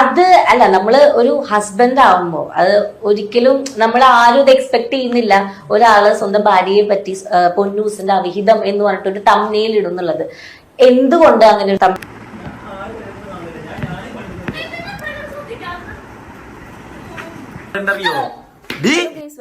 അത് അല്ല നമ്മൾ ഒരു ഹസ്ബൻഡ് ആവുമ്പോ അത് ഒരിക്കലും നമ്മൾ ആരും ഇത് എക്സ്പെക്ട് ചെയ്യുന്നില്ല. ഒരാൾ സ്വന്തം ഭാര്യയെ പറ്റി പൊന്നൂസിന്റെ അവിഹിതം എന്ന് പറഞ്ഞിട്ട് ഒരു തമ്മനയിൽ ഇടുന്നുള്ളത്. എന്തുകൊണ്ട് അങ്ങനെ ഒരു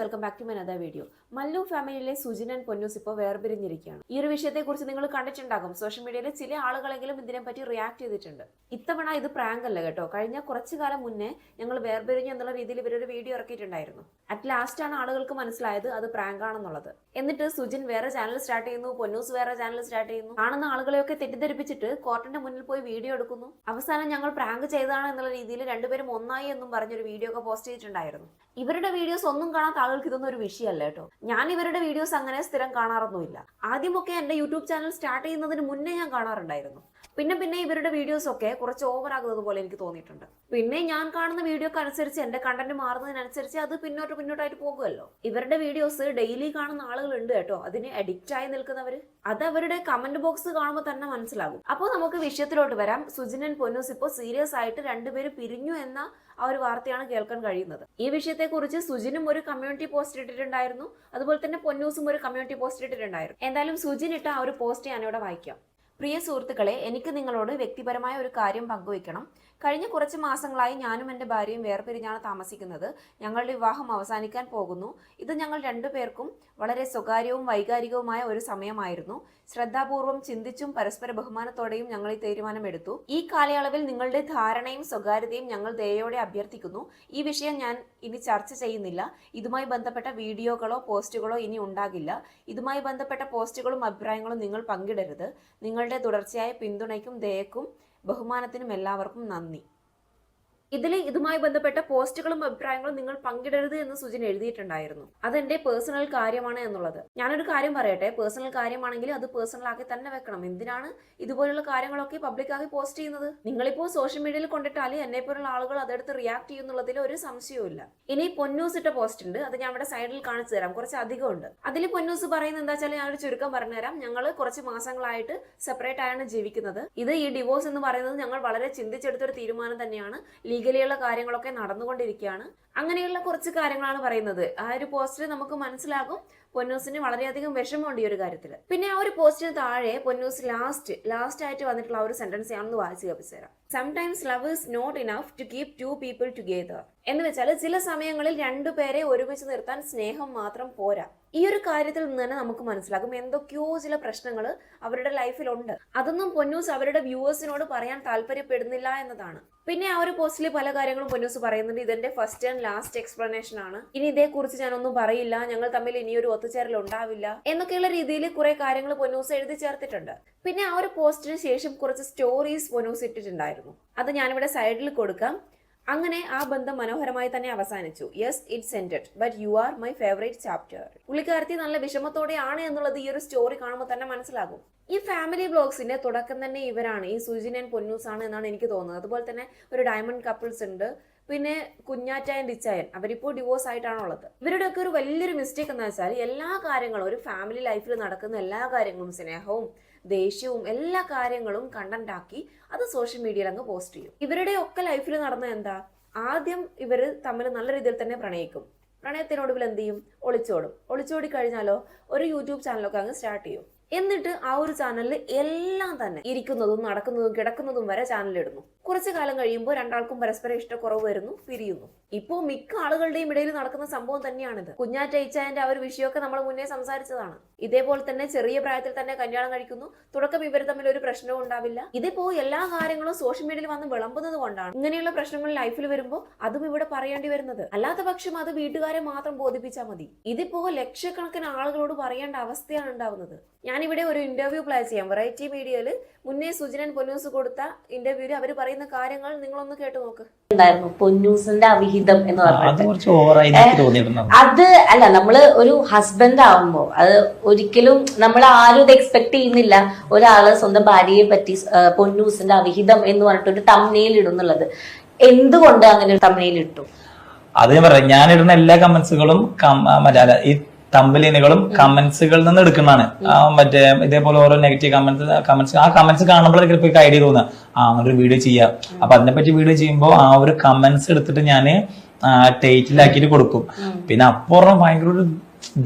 welcome back to my video Mallu ഫാമിലിയിലെ സുജിൻ ആൻഡ് പൊന്നൂസ് ഇപ്പോൾ വേർപിരിഞ്ഞിരിക്കുകയാണ്. ഈ ഒരു വിഷയത്തെക്കുറിച്ച് നിങ്ങൾ കണ്ടിട്ടുണ്ടാകും. സോഷ്യൽ മീഡിയയിൽ ചില ആളുകളെങ്കിലും ഇതിനെപ്പറ്റി റിയാക്ട് ചെയ്തിട്ടുണ്ട്. ഇത്തവണ ഇത് പ്രാങ്ക് അല്ല കേട്ടോ. കഴിഞ്ഞ കുറച്ചു കാലം മുന്നേ ഞങ്ങൾ വേർപിരിഞ്ഞു എന്നുള്ള രീതിയിൽ ഇവരൊരു വീഡിയോ ഇറക്കിയിട്ടുണ്ടായിരുന്നു. അറ്റ് ലാസ്റ്റ് ആണ് ആളുകൾക്ക് മനസ്സിലായത് അത് പ്രാങ്ക് ആണെന്നുള്ളത്. എന്നിട്ട് സുജിൻ വേറെ ചാനൽ സ്റ്റാർട്ട് ചെയ്യുന്നു പൊന്നൂസ് വേറെ ചാനൽ സ്റ്റാർട്ട് ചെയ്യുന്നു. കാണുന്ന ആളുകളെയൊക്കെ തെറ്റിദ്ധരിപ്പിച്ചിട്ട് കോർട്ടിന്റെ മുന്നിൽ പോയി വീഡിയോ എടുക്കുന്നു. അവസാനം ഞങ്ങൾ പ്രാങ്ക് ചെയ്തതാണ് എന്നുള്ള രീതിയിൽ രണ്ടുപേരും ഒന്നായി എന്നും പറഞ്ഞൊരു വീഡിയോ ഒക്കെ പോസ്റ്റ് ചെയ്തിട്ടുണ്ടായിരുന്നു. ഇവരുടെ വീഡിയോസ് ഒന്നും കാണാത്ത ആളുകൾക്ക് ഇതൊന്നും ഒരു വിഷയമല്ല കേട്ടോ. ഞാൻ ഇവരുടെ വീഡിയോസ് അങ്ങനെ സ്ഥിരം കാണാറൊന്നുമില്ല. ആദ്യമൊക്കെ എന്റെ യൂട്യൂബ് ചാനൽ സ്റ്റാർട്ട് ചെയ്യുന്നതിന് മുന്നേ ഞാൻ കാണാറുണ്ടായിരുന്നു. പിന്നെ പിന്നെ ഇവരുടെ വീഡിയോസ് ഒക്കെ കുറച്ച് ഓവർ ആകുന്നത് പോലെ എനിക്ക് തോന്നിയിട്ടുണ്ട്. പിന്നെ ഞാൻ കാണുന്ന വീഡിയോക്ക് അനുസരിച്ച് എന്റെ കണ്ടന്റ് മാറുന്നതിനനുസരിച്ച് അത് പിന്നോട്ട് പിന്നോട്ടായിട്ട് പോകുമല്ലോ. ഇവരുടെ വീഡിയോസ് ഡെയിലി കാണുന്ന ആളുകളുണ്ട് കേട്ടോ. അതിന് അഡിക്റ്റ് ആയി നിൽക്കുന്നവര്. അത് അവരുടെ കമന്റ് ബോക്സ് കാണുമ്പോൾ തന്നെ മനസ്സിലാകും. അപ്പോൾ നമുക്ക് വിഷയത്തിലോട്ട് വരാം. സുജിനൻ പൊന്നൂസ് ഇപ്പോൾ സീരിയസ് ആയിട്ട് രണ്ടുപേരും പിരിഞ്ഞു എന്ന ആ ഒരു വാർത്തയാണ് കേൾക്കാൻ കഴിയുന്നത്. ഈ വിഷയത്തെക്കുറിച്ച് സുജിനും ഒരു കമ്മ്യൂണിറ്റി പോസ്റ്റ് ഇട്ടിട്ടുണ്ടായിരുന്നു. അതുപോലെ തന്നെ പൊന്നൂസും ഒരു കമ്മ്യൂണിറ്റി പോസ്റ്റ് ഇട്ടിട്ടുണ്ടായിരുന്നു. എന്തായാലും സുജിൻ ഇട്ട ആ ഒരു പോസ്റ്റ് ഞാനിവിടെ വായിക്കാം. പ്രിയ സുഹൃത്തുക്കളെ എനിക്ക് നിങ്ങളോട് വ്യക്തിപരമായ ഒരു കാര്യം പങ്കുവയ്ക്കണം. കഴിഞ്ഞ കുറച്ച് മാസങ്ങളായി ഞാനും എന്റെ ഭാര്യയും വേർപിരിഞ്ഞാണ് താമസിക്കുന്നത്. ഞങ്ങളുടെ വിവാഹം അവസാനിക്കാൻ പോകുന്നു. ഇത് ഞങ്ങൾ രണ്ടുപേർക്കും വളരെ സ്വകാര്യവും വൈകാരികവുമായ ഒരു സമയമായിരുന്നു. ശ്രദ്ധാപൂർവം ചിന്തിച്ചും പരസ്പര ബഹുമാനത്തോടെയും ഞങ്ങൾ ഈ തീരുമാനമെടുത്തു. ഈ കാലയളവിൽ നിങ്ങളുടെ ധാരണയും സ്വകാര്യതയും ഞങ്ങൾ ദയോടെ അഭ്യർത്ഥിക്കുന്നു. ഈ വിഷയം ഞാൻ ഇനി ചർച്ച ചെയ്യുന്നില്ല. ഇതുമായി ബന്ധപ്പെട്ട വീഡിയോകളോ പോസ്റ്റുകളോ ഇനി ഉണ്ടാകില്ല. ഇതുമായി ബന്ധപ്പെട്ട പോസ്റ്റുകളും അഭിപ്രായങ്ങളും നിങ്ങൾ പങ്കിടരുത്. നിങ്ങളുടെ തുടർച്ചയായ പിന്തുണയ്ക്കും ദയക്കും ബഹുമാനത്തിനും എല്ലാവർക്കും നന്ദി. ഇതിൽ ഇതുമായി ബന്ധപ്പെട്ട പോസ്റ്റുകളും അഭിപ്രായങ്ങളും നിങ്ങൾ പങ്കിടരുത് എന്ന് സുജിൻ എഴുതിയിട്ടുണ്ടായിരുന്നു. അതെന്റെ പേഴ്സണൽ കാര്യമാണ് എന്നുള്ളത്. ഞാനൊരു കാര്യം പറയട്ടെ. പേഴ്സണൽ കാര്യമാണെങ്കിൽ അത് പേഴ്സണൽ ആക്കി തന്നെ വെക്കണം. എന്തിനാണ് ഇതുപോലുള്ള കാര്യങ്ങളൊക്കെ പബ്ലിക്കാക്കി പോസ്റ്റ് ചെയ്യുന്നത്? നിങ്ങളിപ്പോൾ സോഷ്യൽ മീഡിയയിൽ കൊണ്ടിട്ടാൽ എന്നെ പോലുള്ള ആളുകൾ അതെടുത്ത് റിയാക്ട് ചെയ്യുന്നുള്ളതിൽ ഒരു സംശയവും ഇല്ല. ഇനി പൊന്നൂസ് ഇട്ട പോസ്റ്റ് ഉണ്ട്. അത് ഞാൻ ഇവിടെ സൈഡിൽ കാണിച്ചു തരാം. കുറച്ച് അധികം ഉണ്ട്. അതിൽ പൊന്നൂസ് പറയുന്നത് എന്താ വെച്ചാൽ ഞാനൊരു ചുരുക്കം പറഞ്ഞുതരാം ഞങ്ങൾ കുറച്ച് മാസങ്ങളായിട്ട് സെപ്പറേറ്റ് ആയാണ് ജീവിക്കുന്നത്. ഇത് ഈ ഡിവോഴ്സ് എന്ന് പറയുന്നത് ഞങ്ങൾ വളരെ ചിന്തിച്ചെടുത്തൊരു തീരുമാനം തന്നെയാണ്. ലീഗലിയുള്ള കാര്യങ്ങളൊക്കെ നടന്നുകൊണ്ടിരിക്കുകയാണ്. അങ്ങനെയുള്ള കുറച്ച് കാര്യങ്ങളാണ് പറയുന്നത്. ആ ഒരു പോസ്റ്റിൽ നമുക്ക് മനസ്സിലാകും പൊന്നൂസിന് വളരെയധികം വിഷമമുണ്ട് ഈ ഒരു കാര്യത്തിൽ പിന്നെ ആ ഒരു പോസ്റ്റിന് താഴെ പൊന്നൂസ് ലാസ്റ്റ് ലാസ്റ്റ് ആയിട്ട് വന്നിട്ടുള്ള ആ ഒരു സെന്റൻസ് ഞാനൊന്ന് വായിച്ച് കപ്പിച്ചു തരാം. Sometimes love is not enough to keep two people together എന്ന് വെച്ചാൽ ചില സമയങ്ങളിൽ രണ്ടുപേരെ ഒരുമിച്ച് നിർത്താൻ സ്നേഹം മാത്രം പോരാ. ഈ ഒരു കാര്യത്തിൽ നിന്ന് തന്നെ നമുക്ക് മനസ്സിലാകും എന്തൊക്കെയോ ചില പ്രശ്നങ്ങൾ അവരുടെ ലൈഫിലുണ്ട് അതൊന്നും പൊന്നൂസ് അവരുടെ വ്യൂവേഴ്സിനോട് പറയാൻ താല്പര്യപ്പെടുന്നില്ല എന്നതാണ്. പിന്നെ ആ ഒരു പോസ്റ്റിൽ പല കാര്യങ്ങളും പൊന്നൂസ് പറയുന്നുണ്ട്. ഇതെന്റെ ഫസ്റ്റ് ആൻഡ് ലാസ്റ്റ് എക്സ്പ്ലനേഷൻ ആണ്. ഇനി ഇതേക്കുറിച്ച് ഞാനൊന്നും പറയില്ല. ഞങ്ങൾ തമ്മിൽ ഇനി ഒരു ഒത്തുചേരൽ ഉണ്ടാവില്ല എന്നൊക്കെയുള്ള രീതിയിൽ കുറെ കാര്യങ്ങൾ പൊന്നൂസ് എഴുതി ചേർത്തിട്ടുണ്ട്. പിന്നെ ആ ഒരു പോസ്റ്റിന് ശേഷം കുറച്ച് സ്റ്റോറീസ് പൊന്നൂസ് ഇട്ടിട്ടുണ്ടായിരുന്നു. അത് ഞാനിവിടെ സൈഡിൽ കൊടുക്കാം. അങ്ങനെ ആ ബന്ധം മനോഹരമായി തന്നെ അവസാനിച്ചു. Yes it's ended but you are my favourite chapter പുള്ളിക്കാരത്തി നല്ല വിഷമത്തോടെയാണ് എന്നുള്ളത് ഈ ഒരു സ്റ്റോറി കാണുമ്പോൾ തന്നെ മനസ്സിലാകും. ഈ ഫാമിലി ബ്ലോഗ്സിന്റെ തുടക്കം തന്നെ ഇവരാണ്. ഈ സുജിൻ ആൻഡ് പൊന്നൂസ് ആണ് എന്നാണ് എനിക്ക് തോന്നുന്നത്. അതുപോലെ തന്നെ ഒരു ഡയമണ്ട് കപ്പിൾസ് ഉണ്ട്. പിന്നെ കുഞ്ഞാറ്റ ആൻഡ് ഡിച്ചായൻ അവരിപ്പോൾ ഡിവോഴ്സ് ആയിട്ടാണുള്ളത് ഇവരുടെയൊക്കെ ഒരു വലിയൊരു മിസ്റ്റേക്ക് എന്ന് വെച്ചാൽ എല്ലാ കാര്യങ്ങളും ഒരു ഫാമിലി ലൈഫിൽ നടക്കുന്ന എല്ലാ കാര്യങ്ങളും സ്നേഹവും ദേഷ്യവും എല്ലാ കാര്യങ്ങളും കണ്ടന്റ് ആക്കി അത് സോഷ്യൽ മീഡിയയിൽ അങ്ങ് പോസ്റ്റ് ചെയ്യും. ഇവരുടെ ഒക്കെ ലൈഫിൽ നടന്ന എന്താ? ആദ്യം ഇവർ തമ്മിൽ നല്ല രീതിയിൽ തന്നെ പ്രണയിക്കും. പ്രണയത്തിനൊടുവിൽ എന്ത് ചെയ്യും? ഒളിച്ചോടും. ഒളിച്ചോടി കഴിഞ്ഞാലോ ഒരു യൂട്യൂബ് ചാനലൊക്കെ അങ്ങ് സ്റ്റാർട്ട് ചെയ്യും. എന്നിട്ട് ആ ഒരു ചാനലിൽ എല്ലാം തന്നെ ഇരിക്കുന്നതും നടക്കുന്നതും കിടക്കുന്നതും വരെ ചാനലിടുന്നു കുറച്ചു കാലം കഴിയുമ്പോൾ രണ്ടാൾക്കും പരസ്പരം ഇഷ്ടക്കുറവ് വരുന്നു പിരിയുന്നു. ഇപ്പോൾ മിക്ക ആളുകളുടെയും ഇടയിൽ നടക്കുന്ന സംഭവം തന്നെയാണിത്. കുഞ്ഞാറ്റ ഇച്ചായന്റെ ആ ഒരു വിഷയമൊക്കെ നമ്മൾ മുന്നേ സംസാരിച്ചതാണ്. ഇതേപോലെ തന്നെ ചെറിയ പ്രായത്തിൽ തന്നെ കല്യാണം കഴിക്കുന്നു തുടക്കം ഇവർ തമ്മിൽ ഒരു പ്രശ്നവും ഉണ്ടാവില്ല. ഇതിപ്പോ എല്ലാ കാര്യങ്ങളും സോഷ്യൽ മീഡിയയിൽ വന്ന് വിളമ്പുന്നത് കൊണ്ടാണ്. ഇങ്ങനെയുള്ള പ്രശ്നങ്ങൾ ലൈഫിൽ വരുമ്പോൾ അതും ഇവിടെ പറയേണ്ടി വരുന്നത്. അല്ലാത്ത പക്ഷം അത് വീട്ടുകാരെ മാത്രം ബോധിപ്പിച്ചാൽ മതി. ഇതിപ്പോ ലക്ഷക്കണക്കിന് ആളുകളോട് പറയേണ്ട അവസ്ഥയാണ് ഉണ്ടാവുന്നത്. ഞാനിവിടെ ഒരു ഇന്റർവ്യൂ പ്ലേ ചെയ്യാം. വെറൈറ്റി മീഡിയയിൽ മുന്നേ സുജനൻ പൊന്നൂസ് കൊടുത്ത ഇന്റർവ്യൂവിൽ അവർ പറയുന്ന കാര്യങ്ങൾ നിങ്ങളൊന്ന് കേട്ടു നോക്ക്. ഉണ്ടായിരുന്നു. പൊന്നൂസിന്റെ അവിഹിതം എന്ന് പറഞ്ഞിട്ട്. തോന്നിയിട്ടുണ്ടാവും അത് അല്ല നമ്മൾ ഒരു ഹസ്ബൻഡ് ആവുമ്പോ അത് ഒരിക്കലും നമ്മൾ ആരും ഇത് എക്സ്പെക്ട് ചെയ്യുന്നില്ല. ഒരാൾ സ്വന്തം ഭാര്യയെ പറ്റി പൊന്നൂസിന്റെ അവിഹിതം എന്ന് പറഞ്ഞിട്ട് ഒരു തമ്മനയിൽ ഇടുന്നുള്ളത് എന്തുകൊണ്ട് അങ്ങനെ ഒരു തമ്മനയിൽ ഇട്ടു? അത് ഞാൻ പറയാം. ഞാനിടുന്ന എല്ലാ കമന്റ്സുകളും മറ്റേ ഈ തമ്പലിനുകളും കമന്റ്സുകളിൽ നിന്ന് എടുക്കുന്നതാണ്. മറ്റേ ഇതേപോലെ ഓരോ നെഗറ്റീവ് കമന്റ്സ് കമന്റ്സ് ആ കമന്റ്സ് കാണുമ്പോഴേക്കും ഇപ്പൊ ഐഡിയ തോന്നുക. ആ ഒരു വീഡിയോ ചെയ്യാം. അപ്പൊ അതിനെപ്പറ്റി വീഡിയോ ചെയ്യുമ്പോൾ ആ ഒരു കമന്റ്സ് എടുത്തിട്ട് ഞാൻ ടൈറ്റിലാക്കിയിട്ട് കൊടുക്കും. പിന്നെ അപ്പുറം ഭയങ്കര ഒരു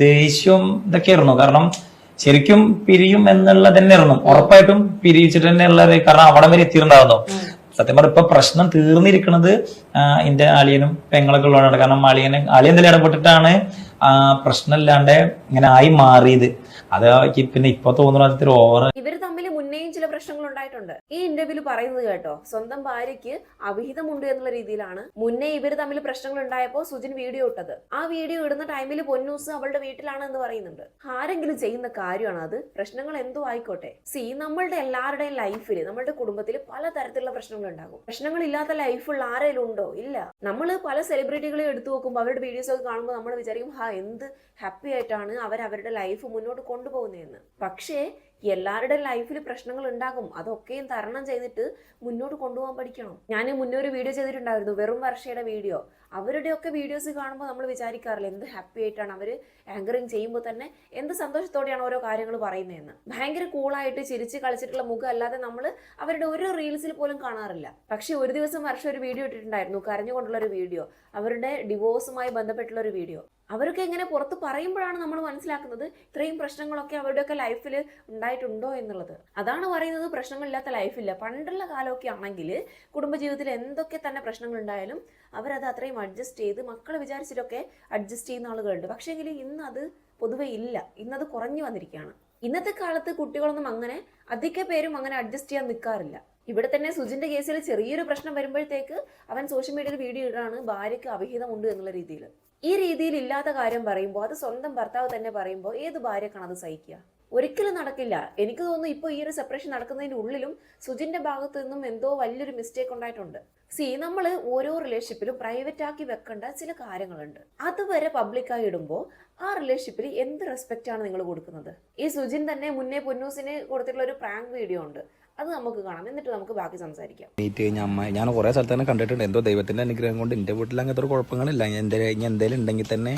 ദേഷ്യവും ഇതൊക്കെ ആയിരുന്നു കാരണം ശരിക്കും പിരിയും എന്നുള്ളത് തന്നെ ആയിരുന്നു ഉറപ്പായിട്ടും പിരിയിച്ചിട്ട് തന്നെ ഉള്ളത് കാരണം അവിടെ വരെ എത്തിയിട്ടുണ്ടാവുന്നു. സത്യം പറഞ്ഞ ഇപ്പൊ പ്രശ്നം തീർന്നിരിക്കുന്നത് എന്റെ അളിയനും പെങ്ങളൊക്കെ ഉള്ളതാണ് കാരണം അളിയനെ അളിയൻ എന്തെങ്കിലും ഇടപെട്ടിട്ടാണ് പ്രശ്നമില്ലാണ്ട് ഇങ്ങനെ ആയി മാറിയത്. അത് പിന്നെ ഇപ്പൊ തോന്നുന്ന ഓവർ ഇവർ തമ്മിൽ മുന്നേയും ചില പ്രശ്നങ്ങൾ ഉണ്ടായിട്ടുണ്ട്. ഈ ഇന്റർവ്യൂൽ പറയുന്നത് കേട്ടോ സ്വന്തം ഭാര്യയ്ക്ക് അവിഹിതമുണ്ട് എന്നുള്ള രീതിയിലാണ് മുന്നേ ഇവർ തമ്മിൽ പ്രശ്നങ്ങൾ ഉണ്ടായപ്പോൾ സുജിൻ വീഡിയോ ഇട്ടത്. ആ വീഡിയോ ഇടുന്ന ടൈമിൽ പൊന്നൂസ് അവളുടെ വീട്ടിലാണ് എന്ന് പറയുന്നുണ്ട്. ആരെങ്കിലും ചെയ്യുന്ന കാര്യമാണ് അത്? പ്രശ്നങ്ങൾ എന്തോ ആയിക്കോട്ടെ. സി നമ്മളുടെ എല്ലാവരുടെയും ലൈഫിൽ നമ്മളുടെ കുടുംബത്തിൽ പല തരത്തിലുള്ള പ്രശ്നങ്ങൾ ഉണ്ടാകും. പ്രശ്നങ്ങൾ ഇല്ലാത്ത ലൈഫുള്ള ആരെങ്കിലും ഉണ്ടോ? ഇല്ല. നമ്മൾ പല സെലിബ്രിറ്റികളെ എടുത്തു നോക്കുമ്പോൾ അവരുടെ വീഡിയോസ് ഒക്കെ കാണുമ്പോൾ നമ്മൾ വിചാരിക്കും ഹാ എന്ത് ഹാപ്പി ആയിട്ടാണ് അവർ അവരുടെ ലൈഫ് മുന്നോട്ട് കൊണ്ടുപോകുന്നതെന്ന്. പക്ഷേ എല്ലാവരുടെ ലൈഫിൽ പ്രശ്നങ്ങൾ ഉണ്ടാകും. അതൊക്കെയും തരണം ചെയ്തിട്ട് മുന്നോട്ട് കൊണ്ടുപോകാൻ പഠിക്കണം. ഞാൻ മുന്നേ ഒരു വീഡിയോ ചെയ്തിട്ടുണ്ടായിരുന്നു വെറും വർഷയുടെ വീഡിയോ അവരുടെയൊക്കെ വീഡിയോസ് കാണുമ്പോൾ നമ്മൾ വിചാരിക്കാറില്ല എന്ത് ഹാപ്പി ആയിട്ടാണ് അവർ ആങ്കറിങ് ചെയ്യുമ്പോൾ തന്നെ എന്ത് സന്തോഷത്തോടെയാണ് ഓരോ കാര്യങ്ങൾ പറയുന്നതെന്ന്. ഭയങ്കര കൂളായിട്ട് ചിരിച്ച് കളിച്ചിട്ടുള്ള മുഖം അല്ലാതെ നമ്മൾ അവരുടെ ഒരു റീൽസിൽ പോലും കാണാറില്ല. പക്ഷേ ഒരു ദിവസം വർഷം ഒരു വീഡിയോ ഇട്ടിട്ടുണ്ടായിരുന്നു കരഞ്ഞുകൊണ്ടുള്ള ഒരു വീഡിയോ അവരുടെ ഡിവോഴ്സുമായി ബന്ധപ്പെട്ടുള്ള ഒരു വീഡിയോ അവരൊക്കെ ഇങ്ങനെ പുറത്ത് പറയുമ്പോഴാണ് നമ്മൾ മനസ്സിലാക്കുന്നത് ഇത്രയും പ്രശ്നങ്ങളൊക്കെ അവരുടെയൊക്കെ ലൈഫിൽ ഉണ്ടായിട്ടുണ്ടോ എന്നുള്ളത്. അതാണ് പറയുന്നത് പ്രശ്നങ്ങളില്ലാത്ത ലൈഫില്ല പണ്ടുള്ള കാലമൊക്കെ ആണെങ്കിൽ കുടുംബജീവിതത്തിൽ എന്തൊക്കെ തന്നെ പ്രശ്നങ്ങൾ ഉണ്ടായാലും അവരത് അത്രയും അഡ്ജസ്റ്റ് ചെയ്ത് മക്കളെ വിചാരിച്ചിട്ടൊക്കെ അഡ്ജസ്റ്റ് ചെയ്യുന്ന ആളുകളുണ്ട്. പക്ഷേങ്കിൽ ഇന്ന് അത് പൊതുവെ ഇല്ല. ഇന്നത് കുറഞ്ഞു വന്നിരിക്കുകയാണ്. ഇന്നത്തെ കാലത്ത് കുട്ടികളൊന്നും അങ്ങനെ അധിക പേരും അങ്ങനെ അഡ്ജസ്റ്റ് ചെയ്യാൻ നിൽക്കാറില്ല ഇവിടെ തന്നെ സുജിന്റെ കേസിൽ ചെറിയൊരു പ്രശ്നം വരുമ്പോഴത്തേക്ക് അവൻ സോഷ്യൽ മീഡിയയിൽ വീഡിയോ ഇടാണ് ഭാര്യയ്ക്ക് അവിഹിതമുണ്ട് എന്നുള്ള രീതിയിൽ. ഈ രീതിയിൽ ഇല്ലാത്ത കാര്യം പറയുമ്പോൾ അത് സ്വന്തം ഭർത്താവ് തന്നെ പറയുമ്പോൾ ഏത് ഭാര്യക്കാണ് അത് സഹിക്കുക? ഒരിക്കലും നടക്കില്ല. എനിക്ക് തോന്നുന്നു ഇപ്പോൾ ഈ ഒരു സെപ്പറേഷൻ നടക്കുന്നതിന്റെ ഉള്ളിലും സുജിന്റെ ഭാഗത്തു നിന്നും എന്തോ വലിയൊരു മിസ്റ്റേക്ക് ഉണ്ടായിട്ടുണ്ട്. സി നമ്മൾ ഓരോ റിലേഷൻഷിപ്പിലും പ്രൈവറ്റ് ആക്കി വെക്കേണ്ട ചില കാര്യങ്ങളുണ്ട്. അതുവരെ പബ്ലിക്കായി ഇടുമ്പോൾ ആ റിലേഷൻഷിപ്പിൽ എന്ത് റെസ്പെക്റ്റ് ആണ് നിങ്ങൾ കൊടുക്കുന്നത്? ഈ സുജിൻ തന്നെ മുന്നേ പൊന്നൂസിന് കൊടുത്തിട്ടുള്ള ഒരു പ്രാങ്ക് വീഡിയോ ഉണ്ട്. അത് നമുക്ക് കാണാം. എന്നിട്ട് നമുക്ക് ബാക്കി സംസാരിക്കാം. മീറ്റ് കഴിഞ്ഞ അമ്മ ഞാൻ കുറേ സ്ഥലത്ത് തന്നെ കണ്ടിട്ടുണ്ട്. എന്തോ ദൈവത്തിന്റെ അനുഗ്രഹം കൊണ്ട് എന്റെ വീട്ടിൽ അങ്ങനത്തെ ഒരു കുഴപ്പങ്ങളില്ല. എന്റെ ഇനി എന്തെങ്കിലും ഉണ്ടെങ്കിൽ തന്നെ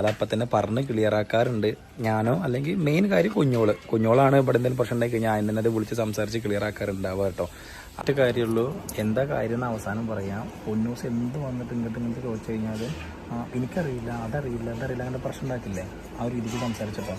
അതപ്പം തന്നെ പറഞ്ഞ് ക്ലിയർ ആക്കാറുണ്ട്. ഞാനോ അല്ലെങ്കിൽ മെയിൻ കാര്യം കുഞ്ഞോൾ. കുഞ്ഞോളാണ് ഇവിടെ എന്തെങ്കിലും പ്രശ്നം ഉണ്ടെങ്കിൽ ഞാൻ തന്നെ അത് വിളിച്ച് സംസാരിച്ച് ക്ലിയർ ആക്കാറുണ്ടാവുക കേട്ടോ. മറ്റു കാര്യമുള്ളൂ. എന്താ കാര്യം എന്ന് അവസാനം പറയാം. പൊന്നൂസ് എന്ത് വന്നിട്ട് ഇങ്ങോട്ട് ഇങ്ങോട്ട് ചോദിച്ചു കഴിഞ്ഞാൽ എനിക്കറിയില്ല അതറിയില്ല അതറിയില്ല അങ്ങനെ പ്രശ്നം ഉണ്ടാക്കില്ലേ? ആ ഒരു രീതിക്ക് സംസാരിച്ചപ്പോൾ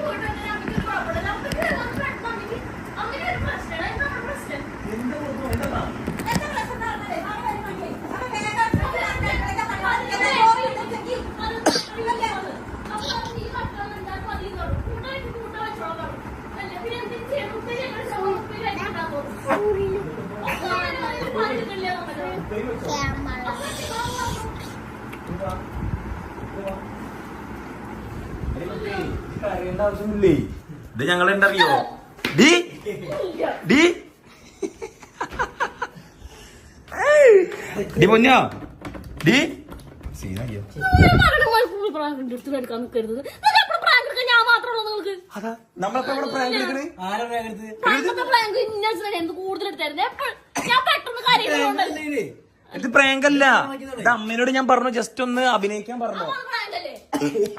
ഇത് ഞങ്ങൾ എന്തറിയോ ഡി? ഡി ഡി പൊന്നോ? ഡി? സീനാക്കിയോ കൂടുതൽ ഇത് പ്രാങ്ക് അല്ല ഇത് അമ്മേനോട് ഞാൻ പറഞ്ഞു ജസ്റ്റ് ഒന്ന് അഭിനയിക്കാൻ പറഞ്ഞു. പ്രാങ്കല്ലേ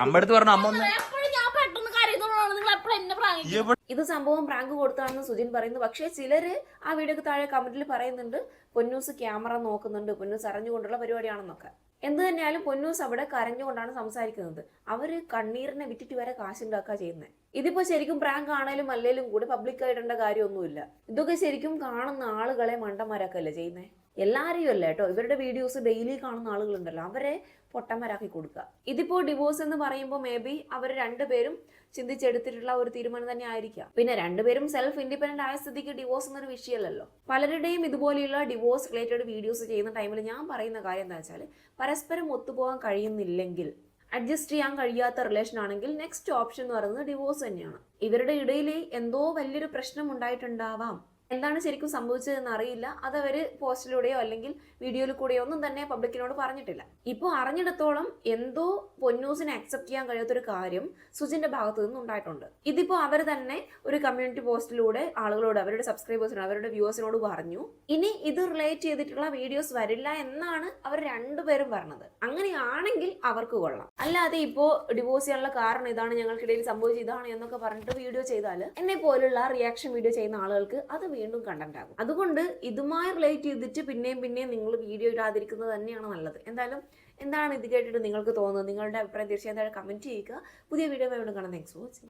അമ്മ അടുത്ത് പറഞ്ഞു അമ്മ ഒന്ന് എപ്പോഴും ഞാൻ പെട്ടെന്ന് കാര്യങ്ങളുള്ളതാണ് നിങ്ങൾ എപ്പോഴും എന്നെ പ്രാങ്ക് ഇത് സംഭവം പ്രാങ്ക് കൊടുത്താണെന്ന് സുജിൻ പറയുന്നു. പക്ഷേ ചിലര് ആ വീഡിയോക്ക് താഴെ കമന്റിൽ പറയുന്നുണ്ട് പൊന്നൂസ് ക്യാമറ നോക്കുന്നുണ്ട് പൊന്നൂസ് അറിഞ്ഞുകൊണ്ടുള്ള പരിപാടിയാണെന്നൊക്കെ. എന്ത് തന്നെയാലും പൊന്നൂസ് അവിടെ കരഞ്ഞുകൊണ്ടാണ് സംസാരിക്കുന്നത്. അവർ കണ്ണീരിനെ വിറ്റിട്ട് വരെ കാശുണ്ടാക്കുക ചെയ്യുന്നത് ഇതിപ്പോ ശരിക്കും പ്രാങ്ക് ആണേലും അല്ലേലും കൂടി പബ്ലിക് ആയിടേണ്ട കാര്യമൊന്നുമില്ല. ഇതൊക്കെ ശരിക്കും കാണുന്ന ആളുകളെ മണ്ടന്മാരാക്കല്ലേ ചെയ്യുന്നത് എല്ലാരെയും അല്ല കേട്ടോ ഇവരുടെ വീഡിയോസ് ഡെയിലി കാണുന്ന ആളുകളുണ്ടല്ലോ. അവരെ പൊട്ടന്മാരാക്കി കൊടുക്കുക. ഇതിപ്പോ ഡിവോഴ്സ് എന്ന് പറയുമ്പോൾ മേ ബി അവർ രണ്ടുപേരും ചിന്തിച്ചെടുത്തിട്ടുള്ള ഒരു തീരുമാനം തന്നെ ആയിരിക്കാം. പിന്നെ രണ്ടുപേരും സെൽഫ് ഇൻഡിപെൻഡന്റ് ആയ സ്ഥിതിക്ക് ഡിവോഴ്സ് എന്നൊരു വിഷയമല്ലല്ലോ. പലരുടെയും ഇതുപോലെയുള്ള ഡിവോഴ്സ് റിലേറ്റഡ് വീഡിയോസ് ചെയ്യുന്ന ടൈമിൽ ഞാൻ പറയുന്ന കാര്യം എന്താ വെച്ചാൽ പരസ്പരം ഒത്തുപോകാൻ കഴിയുന്നില്ലെങ്കിൽ അഡ്ജസ്റ്റ് ചെയ്യാൻ കഴിയാത്ത റിലേഷൻ ആണെങ്കിൽ നെക്സ്റ്റ് ഓപ്ഷൻ എന്ന് പറയുന്നത് ഡിവോഴ്സ് തന്നെയാണ്. ഇവരുടെ ഇടയിൽ എന്തോ വലിയൊരു പ്രശ്നം ഉണ്ടായിട്ടുണ്ടാവാം. എന്താണ് ശരിക്കും സംഭവിച്ചതെന്ന് അറിയില്ല. അത് അവർ പോസ്റ്റിലൂടെയോ അല്ലെങ്കിൽ വീഡിയോയിൽ കൂടെയോ ഒന്നും തന്നെ പബ്ലിക്കിനോട് പറഞ്ഞിട്ടില്ല. ഇപ്പോൾ അറിഞ്ഞിടത്തോളം എന്തോ പൊന്നൂസിനെ അക്സെപ്റ്റ് ചെയ്യാൻ കഴിയാത്തൊരു കാര്യം സുജിന്റെ ഭാഗത്തു നിന്നും ഉണ്ടായിട്ടുണ്ട്. ഇതിപ്പോൾ അവർ തന്നെ ഒരു കമ്മ്യൂണിറ്റി പോസ്റ്റിലൂടെ ആളുകളോട് അവരുടെ സബ്സ്ക്രൈബേഴ്സിനോട് അവരുടെ വ്യൂവേഴ്സിനോട് പറഞ്ഞു. ഇനി ഇത് റിലേറ്റ് ചെയ്തിട്ടുള്ള വീഡിയോസ് വരില്ല എന്നാണ് അവർ രണ്ടുപേരും പറഞ്ഞത്. അങ്ങനെയാണെങ്കിൽ അവർക്ക് കൊള്ളാം. അല്ലാതെ ഇപ്പോൾ ഡിവോഴ്സ് ചെയ്യാനുള്ള കാരണം ഇതാണ് ഞങ്ങൾക്കിടയിൽ സംഭവിച്ചത് ഇതാണ് എന്നൊക്കെ പറഞ്ഞിട്ട് വീഡിയോ ചെയ്താൽ എന്നെ പോലുള്ള റിയാക്ഷൻ വീഡിയോ ചെയ്യുന്ന ആളുകൾക്ക് അത് വീണ്ടും കണ്ടന്റ് ആകും. അതുകൊണ്ട് ഇതുമായി റിലേറ്റ് ചെയ്തിട്ട് പിന്നെയും പിന്നെയും നിങ്ങൾ വീഡിയോ ഇടാതിരിക്കുന്നത് തന്നെയാണ് നല്ലത്. എന്തായാലും എന്താണ് ഇത് കേട്ടിട്ട് നിങ്ങൾക്ക് തോന്നുന്നത്? നിങ്ങളുടെ അഭിപ്രായം തീർച്ചയായും കമന്റ് ചെയ്യുക. പുതിയ വീഡിയോ വീണ്ടും കാണാം. Thanks watching